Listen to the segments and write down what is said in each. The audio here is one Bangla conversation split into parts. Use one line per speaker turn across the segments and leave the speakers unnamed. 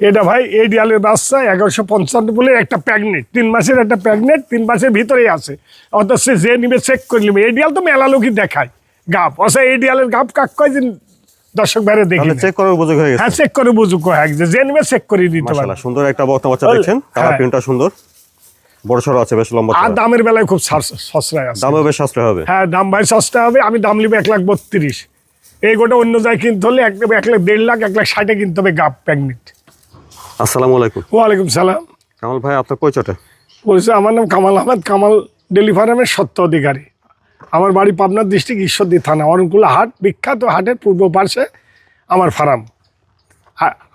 এটা ভাই এই ডিয়ালের বাচ্চা এগারোশো পঞ্চান্ন বলে একটা প্যাগনেট। তিন মাসের একটা প্যাগনেট তিন মাসের ভিতরেই আছে। অর্থাৎ সে যে নিবে চেক করে নিবে। এই ডিয়াল তো মেলা লোকই দেখায়। গাপ অথচ এই ডিয়ালের গাপ কাক কয় যে দর্শক বাইরে দেখি
চেক করার উপযোগ হয়ে গেছে।
হ্যাঁ চেক করে বুঝুক কয় যে যে নিবে চেক করে দিতে পারে
সুন্দর একটা বক্তা বাচ্চা দেখছেন। কালার
হ্যাঁ।
প্রিন্টটা সুন্দর। বড় সড়ো আছে বেশ লম্বা
আর দামের বেলায় খুব সস্তায় আছে।
দামও বেশ সাশ্রয় হবে।
হ্যাঁ দাম ভাই সস্তা হবে। আমি দাম নিবো এক লাখ বত্রিশ। এই গোটা অন্য জায়গায় কিনতে হলে এক এক লাখ দেড় লাখ এক লাখ ষাটে কিনতে হবে গাপ প্যাগনেট।
আসসালামু আলাইকুম।
ওয়ালাইকুম সালাম।
কামাল ভাই আপনার পরিচয়টা?
বলছে আমার নাম কামাল আহমেদ কামাল ডেলি ফার্মের সত্য অধিকারী। আমার বাড়ি পাবনার ডিস্ট্রিক্ট ঈশ্বরদী থানা অরণকুলা হাট বিখ্যাত হাটের পূর্ব পার্শ্বে আমার ফার্ম।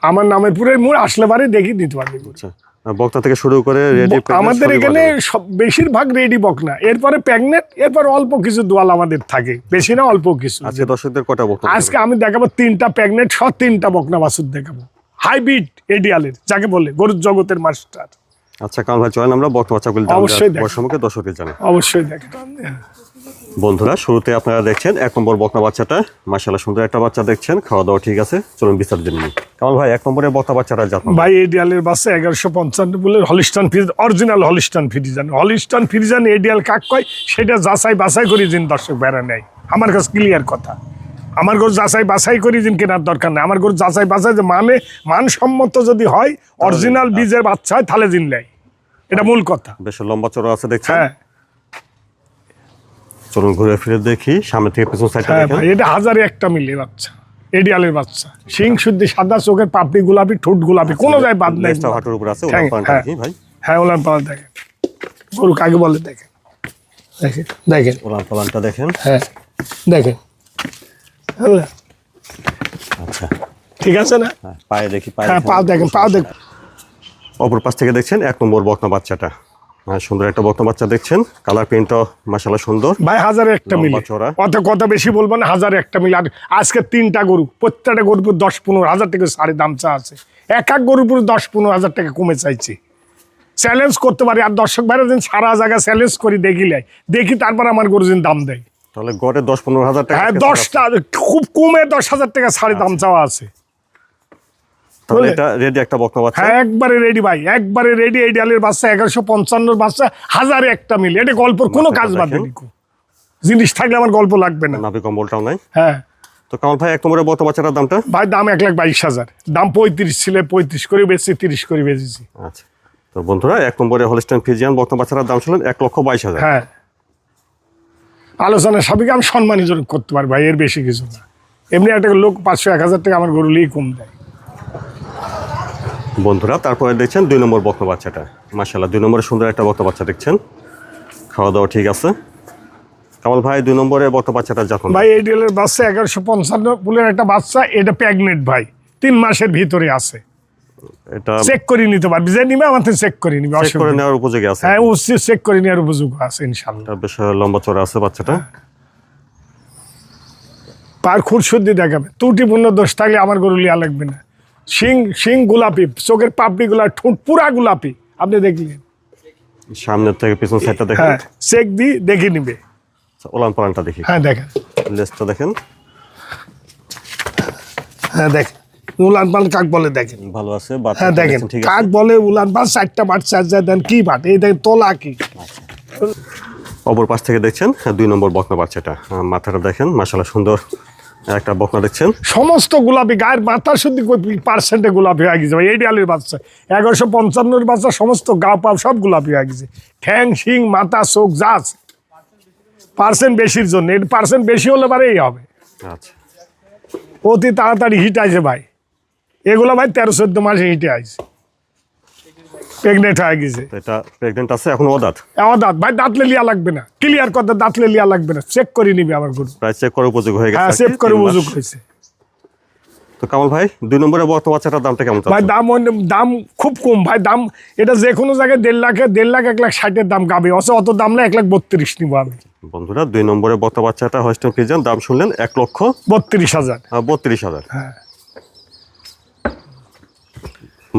আমার নামের পুরে মোড় আসলে বাড়ি দেখি দিতে পারবি।
আচ্ছা বক্তা থেকে শুরু করে রেডি
আমাদের এখানে সব বেশিরভাগ রেডি বকনা এরপরে প্যাগনেট এরপর অল্প কিছু দোয়াল আমাদের থাকে। বেশি না অল্প কিছু।
আজকে দর্শকদের কটা বক্তা
আজকে আমি দেখাবো তিনটা প্যাগনেট সব তিনটা বকনা বাছুর দেখাবো। হাইব্রিড এডিয়ালের যাকে বলে গরুর জগতের মাস্টার।
আচ্ছা কামাল ভাই চলেন আমরা বক্তা বাচ্চাগুলি
অবশ্যই
দর্শকদের জানাই।
অবশ্যই দেখেন।
বন্ধুরা শুরুতে আপনারা দেখছেন এক নম্বর বকনা বাচ্চাটা। মাশাআল্লাহ সুন্দর একটা বাচ্চা দেখছেন। খাওয়া দাওয়া ঠিক আছে চলুন বিস্তারিত নিই। কামাল ভাই এক নম্বরে বকনা বাচ্চাটা জাত
ভাই এডিয়ালের বাসে এগারোশো পঞ্চান্ন বলে হলিস্টান ফ্রিজ অরিজিনাল হলিস্টান ফ্রিজান হলিস্টান ফ্রিজান এডিয়াল কাক কয় সেটা যাচাই বাছাই করি দিন দর্শক বেড়া নেয়। আমার কাছে ক্লিয়ার কথা। আমার গরু যাচাই বাছাই করি দিন কেনার দরকার নেই। আমার গরু যাচাই বাছাই যে মানে মানসম্মত যদি হয় অরিজিনাল বীজের বাচ্চা হয় তাহলে দিন নেয়। এটা মূল কথা।
বেশ লম্বা চড়া আছে দেখছেন?
হ্যাঁ।
চলুন ঘুরে ফিরে দেখি সামনে থেকে পেছন সাইডটা
হ্যাঁ
দেখেন।
এটা হাজারে একটা মিলে বাচ্চা এডিয়ালের বাচ্চা। সিং শুদ্ধি সাদা চোখের পাপড়ি গোলাপি ঠোঁট গোলাপি কোনো যায় বাদ নাই।
হাঁটুর উপর আছে
হ্যাঁ, হ্যাঁ।
ভাই।
হ্যাঁ ওলান পালান দেখেন। গরু কাকে বলে দেখেন। দেখেন দেখেন।
ওলান পালানটা দেখেন।
হ্যাঁ দেখেন?
আচ্ছা।
ঠিক আছে না?
পায়ে দেখি
হ্যাঁ পাও দেখেন পাও দেখেন।
অপর পাশ থেকে দেখছেন এক নম্বর বকনা বাচ্চাটা। সুন্দর একটা বকনা বাচ্চা দেখছেন। কালার প্রিন্টও মাশাআল্লাহ সুন্দর।
ভাই হাজারে একটা
লম্বা
অত কথা বেশি বলব না হাজারে একটা মিলে। আর আজকে তিনটা গরু প্রত্যেকটা গরুর উপর দশ পনেরো হাজার টাকা সাড়ে দাম চা আছে। এক এক গরুর উপর দশ পনেরো হাজার টাকা কমে চাইছি। চ্যালেঞ্জ করতে পারি আর দর্শক ভাইরা যেন সারা জায়গায় চ্যালেঞ্জ করি দেখিলে। দেখি তারপর আমার গরু যেন দাম দেয়।
তাহলে গড়ে দশ পনেরো হাজার টাকা
হ্যাঁ দশটা খুব কমে দশ হাজার টাকা সাড়ে দাম চাওয়া আছে।
তাহলে এটা রেডি একটা বকনা বাচ্চা?
হ্যাঁ একবারে রেডি ভাই একবারে রেডি এই ডালের বাচ্চা এগারোশো পঞ্চান্নর বাচ্চা হাজারে একটা মিল। এটা গল্পর কোনো কাজ বাদ নেই জিনিস থাকলে আমার গল্প লাগবে না।
নাভি কম্বলটাও নাই?
হ্যাঁ।
তো কামাল ভাই এক নম্বরে বকনা বাচ্চাটার দামটা?
ভাই দাম এক লাখ বাইশ হাজার। দাম পঁয়ত্রিশ ছিল পঁয়ত্রিশ করে বেচছি তিরিশ করে বেচেছি।
আচ্ছা। তো বন্ধুরা এক নম্বরে হলিস্টাইন ফিজিয়ান বকনা বাচ্চাটার দাম ছিলেন এক লক্ষ বাইশ হাজার।
হ্যাঁ। আলোচনা সবই আমি সম্মানীজনক করতে পারি ভাই এর বেশি কিছু না। এমনি একটা লোক পাঁচশো এক হাজার টাকা আমার গরুলেই কম দেয়।
বন্ধুরা তারপরে দেখছেন দুই নম্বর বকনা বাচ্চাটা। মাশাআল্লাহ দুই নম্বরে সুন্দর একটা বকনা বাচ্চা দেখছেন। খাওয়া দাওয়া ঠিক আছে। কামাল ভাই দুই নম্বরে বকনা বাচ্চাটা যখন
ভাই এই ডিলের বাচ্চা এগারোশো পঞ্চান্ন ফুলের একটা বাচ্চা এটা প্রেগনেন্ট ভাই তিন মাসের ভিতরে আছে।
এটা
চেক করে নিতে পারবি। যে নিবে আমার চেক করে নিবে
চেক করে নেওয়ার উপযোগী আছে।
হ্যাঁ চেক করে নেওয়ার উপযোগ আছে ইনশাল্লাহ।
বেশ লম্বা চড়া আছে বাচ্চাটা।
পার খুর দেখাবে। ত্রুটিপূর্ণ দোষ থাকলে আমার গরু লিয়া লাগবে না। শিং শিং গোলাপি চোখের পাপড়ি গুলা ঠোঁট পুরা গোলাপি। আপনি দেখলেন?
সামনের থেকে পিছন সাইডটা দেখেন।
হ্যাঁ চেক দি দেখে নিবে।
আচ্ছা, ওলান পালানটা দেখি।
হ্যাঁ দেখেন।
লেজটা দেখেন।
হ্যাঁ দেখেন। উলান পাল কাক বলে দেখেন?
ভালো আছে
হ্যাঁ দেখেন
ঠিক
কাক বলে উলান পাল চারটা বাট চার দেন কি বাট? এই দেখেন তোলা কি?
অপর পাশ থেকে দেখছেন হ্যাঁ, দুই নম্বর বকনা বাচ্চাটা। মাথাটা দেখেন মাশাআল্লাহ সুন্দর একটা বকনা দেখছেন।
সমস্ত গোলাপি গায়ের মাথা শুদ্ধি পার্সেন্টে গোলাপি হয়ে গেছে এই ডালের বাচ্চা। এগারোশো পঞ্চান্নর বাচ্চা সমস্ত গা পা সব গোলাপি হয়ে গেছে। ঠ্যাং শিং মাথা চোখ যা আছে। পার্সেন্ট বেশির জন্য এর পার্সেন্ট বেশি হলে পারে এই হবে।
আচ্ছা।
অতি তাড়াতাড়ি হিট আছে ভাই। এগুলো ভাই তেরো চোদ্দ মাসে হিটে আছে প্রেগনেন্ট হয়ে গেছে।
এটা প্রেগনেন্ট আছে এখন অদাত?
আমার ভাই দাঁতলে লিয়া লাগবে না। ক্লিয়ার কথা দাঁতলে লিয়া লাগবে না। চেক করে নিবি আমার গরু।
প্রায় চেক করার উপযোগ হয়ে গেছে
হ্যাঁ চেক করে
তিন
হয়েছে।
তো কামাল ভাই দুই নম্বরে বাচ্চাটার দামটা কেমন
ভাই দাম দাম খুব কম। ভাই দাম এটা যে কোনো জায়গায় দেড় লাখে দেড় লাখ এক লাখ ষাটের দাম গাবে। অত অত দাম না এক লাখ বত্রিশ নিবো আমি।
বন্ধুরা দুই নম্বরে বাচ্চাটা হোস্টেল ফিজান দাম শুনলেন এক লক্ষ
বত্রিশ হাজার।
বত্রিশ হাজার।
হ্যাঁ।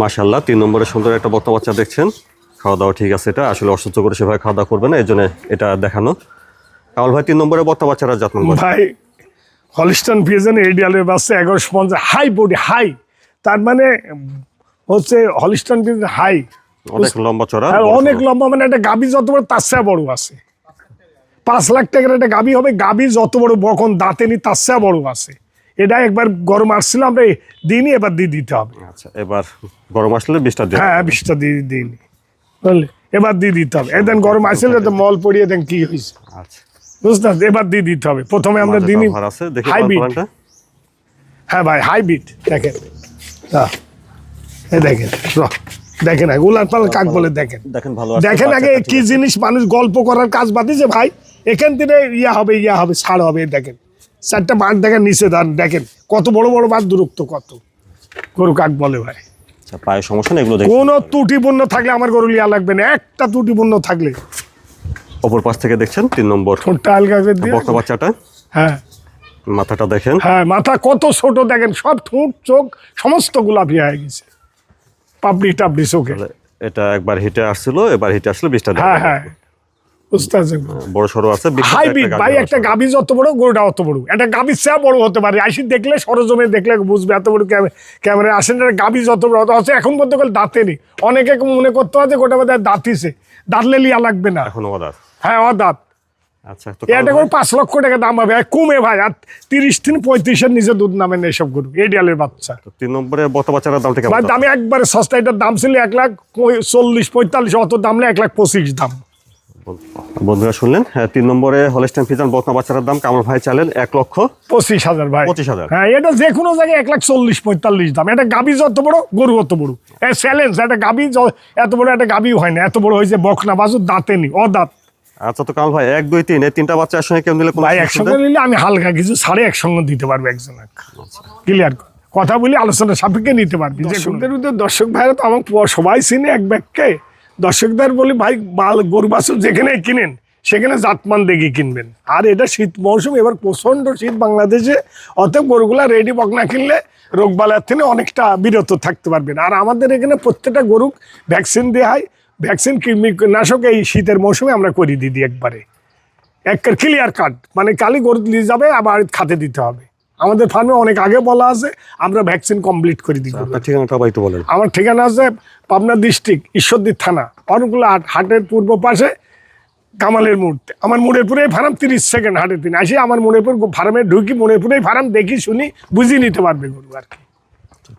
মাশাল্লাহ তিন নম্বরে সুন্দর একটা বকনা বাচ্চা দেখছেন। খাওয়া দাওয়া ঠিক আছে এটা আসলে অসুস্থ করে সেভাবে খাওয়া দাওয়া করবে না এই জন্য এটা দেখানো। কামাল ভাই তিন নম্বরে বকনা বাচ্চারা যত্ন।
ভাই হলিস্টন পিএজন এডিয়ালের বাচ্চা এগারোশো পঞ্চাশ হাই বডি হাই। তার মানে হচ্ছে হলিস্টন হলিস্টান হাই।
অনেক লম্বা চড়া
আর হ্যাঁ, অনেক লম্বা মানে একটা গাবি যত বড় তার চেয়ে বড় আছে। পাঁচ লাখ টাকার একটা গাবি হবে গাবি যত বড় বকন দাঁতেনি তার চেয়ে বড় আছে। এটা একবার গরম আসছিলাম আমরা দিনই এবার দিয়ে দিতে হবে।
আচ্ছা এবার গরম আসলে
হ্যাঁ বিষটা দিয়ে দিইনি বুঝলি? এবার দিয়ে দিতে হবে। এদিন গরম আসলে তো মল পড়িয়ে দেন কি হয়েছে।
আচ্ছা?
এবার দিয়ে দিতে হবে। প্রথমে আমরা দিনই হাইব্রিড হ্যাঁ ভাই হাইব্রিড দেখেন। হ্যাঁ, দেখেন দেখেন আগে উলার পাল কাক বলে দেখেন।
দেখেন ভালো
দেখেন আগে কি জিনিস মানুষ গল্প করার কাজ বাদিয়েছে ভাই এখান থেকে ইয়া হবে ইয়া হবে ছাড় হবে দেখেন। চারটা বাঁধ দেখেন নিচে দান দেখেন কত বড় বড় বাঁধ দূরত্ব কত? গরু কাক বলে ভাই।
আচ্ছা পায়ের সমস্যা নেই এগুলো
কোনো ত্রুটিপূর্ণ থাকলে আমার গরু লিয়া লাগবে না একটা ত্রুটিপূর্ণ থাকলে।
অপর পাশ থেকে দেখছেন তিন নম্বর।
ঠোঁটটা হালকা করে দিয়ে
বাচ্চাটা?
হ্যাঁ।
মাথাটা দেখেন।
হ্যাঁ মাথা কত ছোট দেখেন সব ঠোঁট চোখ সমস্ত গোলাপি হয়ে গেছে। পাবলি টাবলি চোখে
এটা একবার হিটে আসছিল এবার হিটে আসলে বৃষ্টি
হ্যাঁ হ্যাঁ।
বড় সড়ো আছে
হাইব্রিড
একটা
ভাই একটা গাভী যত বড় গরুটা অত বড়। একটা গাভীর চেয়ে বড় হতে পারে। আইসি দেখলে সরজমে দেখলে বুঝবে এত বড় ক্যামেরা আসেন একটা যত বড়। হচ্ছে এখন গেলে দাঁতে নেই। অনেকে মনে করতে হয় যে গোটা দাঁতিছে দাঁতলে লিয়া লাগবে না।
এখন
হ্যাঁ
আচ্ছা তো
এটা করে পাঁচ লক্ষ টাকা দাম হবে। আর কমে ভাই আর তিরিশ দিন পঁয়ত্রিশের নিচে দুধ নামে না এসব গরু। এডিয়ালের বাচ্চা।
তিন নম্বরে বক্তা বাচ্চাটার দামটা কেমন
ভাই দামে একবারে সস্তা। এটার দাম ছিল এক লাখ চল্লিশ পঁয়তাল্লিশ। অত দাম না এক লাখ পঁচিশ দাম।
বন্ধুরা শুনলেন? হ্যাঁ তিন নম্বরে হলস্টাইন ফিজান বকনা বাচ্চাটার দাম কামর ভাই চালেন এক লক্ষ
পঁচিশ হাজার ভাই।
25,000
হ্যাঁ এটা যে কোনো জায়গায় এক লাখ চল্লিশ পঁয়তাল্লিশ দাম। এটা গাবি যত বড় গরু অত বড়। চ্যালেঞ্জ একটা গাবি এত বড় একটা গাবিও হয় না। এত বড় হয়েছে বকনা বাজুর দাঁতে নি অদাঁত।
আচ্ছা তো কামল ভাই এক দুই তিন এই তিনটা বাচ্চা একসঙ্গে দিলে কোনো
ভাই একসঙ্গে নিলে আমি হালকা কিছু সাড়ে একসঙ্গে দিতে পারব একজন ক্লিয়ার কথা বলি আলোচনা সাপেক্ষে নিতে পারবি দর্শকদের দর্শক ভাইরা তো আমার সবাই চিনে এক ব্যাগকে। দর্শকদের বলি, ভাই, বাল, গরু, বাছুর যেখানে কিনেন, সেখানে জাতমান দেখে কিনবেন। আর এটা শীত মৌসুম, এবার প্রচণ্ড শীত বাংলাদেশে, অতএব গরুগুলা রেডি বক না কিনলে রোগবালার থেকে অনেকটা বিরত থাকতে পারবেন। আর আমাদের এখানে প্রত্যেকটা গরু ভ্যাকসিন দেওয়া হয়, ভ্যাকসিন কীটনাশক এই শীতের মৌসুমে আমরা করে দিই একবারে। এক ক্লিয়ার কাট মানে কালি গরু নিয়ে যাবে আবার খাতে দিতে হবে। আমাদের ফার্মে অনেক আগে বলা আছে আমরা ভ্যাকসিন কমপ্লিট করে দিই।
আপনার ঠিকানাটা তো বলেন।
আমার ঠিকানা আছে পাবনা ডিস্ট্রিক্ট ঈশ্বরদীর থানা অনেকগুলো হাট হাটের পূর্ব পাশে কামালের মুহূর্তে আমার মনেপুরে ফার্ম তিরিশ সেকেন্ড হাটের দিন। আসি আমার মনেপুর ফার্মে ঢুকি মোড়েপুরেই ফার্ম দেখি শুনি বুঝিয়ে নিতে পারবে গরু আর কি।